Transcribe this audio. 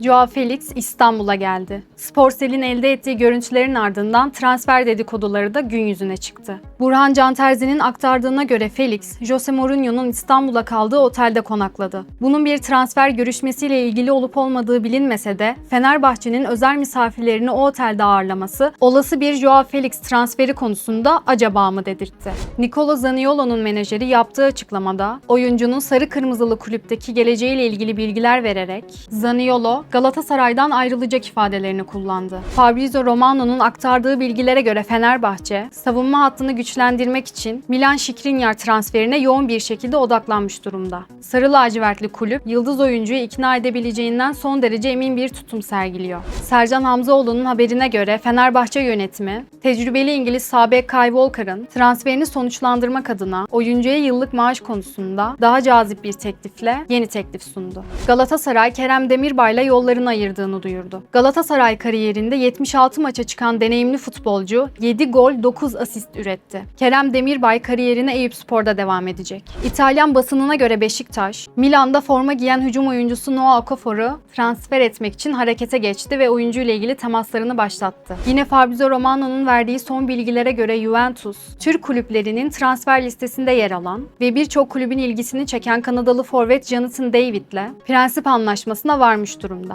Joao Felix İstanbul'a geldi. Sporsel'in elde ettiği görüntülerin ardından transfer dedikoduları da gün yüzüne çıktı. Burhan Canterzi'nin aktardığına göre Felix, Jose Mourinho'nun İstanbul'a kaldığı otelde konakladı. Bunun bir transfer görüşmesiyle ilgili olup olmadığı bilinmese de Fenerbahçe'nin özel misafirlerini o otelde ağırlaması olası bir Joao Felix transferi konusunda acaba mı dedirtti. Nicolo Zaniolo'nun menajeri yaptığı açıklamada oyuncunun sarı kırmızılı kulüpteki geleceğiyle ilgili bilgiler vererek Zaniolo Galatasaray'dan ayrılacak ifadelerini kullandı. Fabrizio Romano'nun aktardığı bilgilere göre Fenerbahçe savunma hattını güçlendirmek için Milan Skriniar transferine yoğun bir şekilde odaklanmış durumda. Sarı lacivertli kulüp yıldız oyuncuyu ikna edebileceğinden son derece emin bir tutum sergiliyor. Sercan Hamzaoğlu'nun haberine göre Fenerbahçe yönetimi tecrübeli İngiliz Sabek Kyle Walker'ın transferini sonuçlandırmak adına oyuncuya yıllık maaş konusunda daha cazip bir teklifle yeni teklif sundu. Galatasaray Kerem Demirbay'la yollarını ayırdığını duyurdu. Galatasaray kariyerinde 76 maça çıkan deneyimli futbolcu 7 gol 9 asist üretti. Kerem Demirbay kariyerine Eyüpspor'da devam edecek. İtalyan basınına göre Beşiktaş, Milan'da forma giyen hücum oyuncusu Noah Okafor'u transfer etmek için harekete geçti ve oyuncuyla ilgili temaslarını başlattı. Yine Fabrizio Romano'nun verdiği son bilgilere göre Juventus, Türk kulüplerinin transfer listesinde yer alan ve birçok kulübün ilgisini çeken Kanadalı forvet Jonathan David'le prensip anlaşmasına varmış durumda.